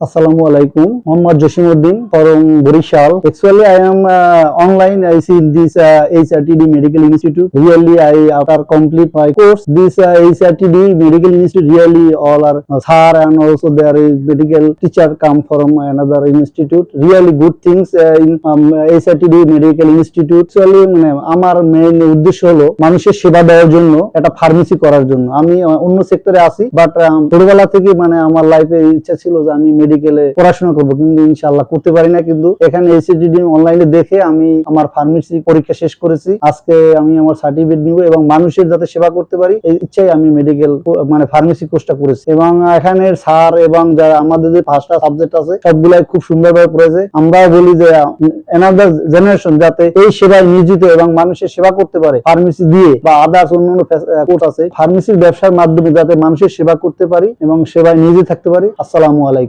আসসালামু আলাইকুম। Mohammad Jasim Uddin, from Barishal. Actually I am online I see in this HRTD medical institute really I after complete my course this HRTD medical institute really all are sir and also there is medical teacher come from another institute really good things in TD medical institute actually মানে আমার main উদ্দেশ্য হলো মানুষের সেবা দেওয়ার জন্য, একটা pharmacy করার জন্য। আমি, অন্য সেক্টরে আসি বাট ছোটবেলা থেকে মানে আমার লাইফে ইচ্ছা ছিল যে আমি মেডিকেলে পড়াশোনা করব। কিন্তু ইনশাআল্লাহ করতে পারি না। কিন্তু এখানে এসিডিডি অনলাইনে দেখে আমি আমার ফার্মেসি পরীক্ষা শেষ করেছি। আজকে আমি আমার সার্টিফিকেট নিব এবং মানুষের যাতে সেবা করতে পারি, এই ইচ্ছাই আমি মেডিকেল মানে ফার্মেসি কোর্সটা করেছি। এবং এখানে স্যার এবং যারা আমাদের যে পাঁচটা সাবজেক্ট আছে, সবগুলাই খুব সুন্দরভাবে পড়েছে। আমরাও বলি যে এনাদার জেনারেশন যাতে এই সেবায় নিয়োজিত এবং মানুষের সেবা করতে পারে ফার্মেসি দিয়ে বা আদার্স অন্যান্য কোর্স আছে। ফার্মেসির ব্যবসার মাধ্যমে যাতে মানুষের সেবা করতে পারি এবং সেবায় নিয়োজিত থাকতে পারি। আসসালামু আলাইকুম।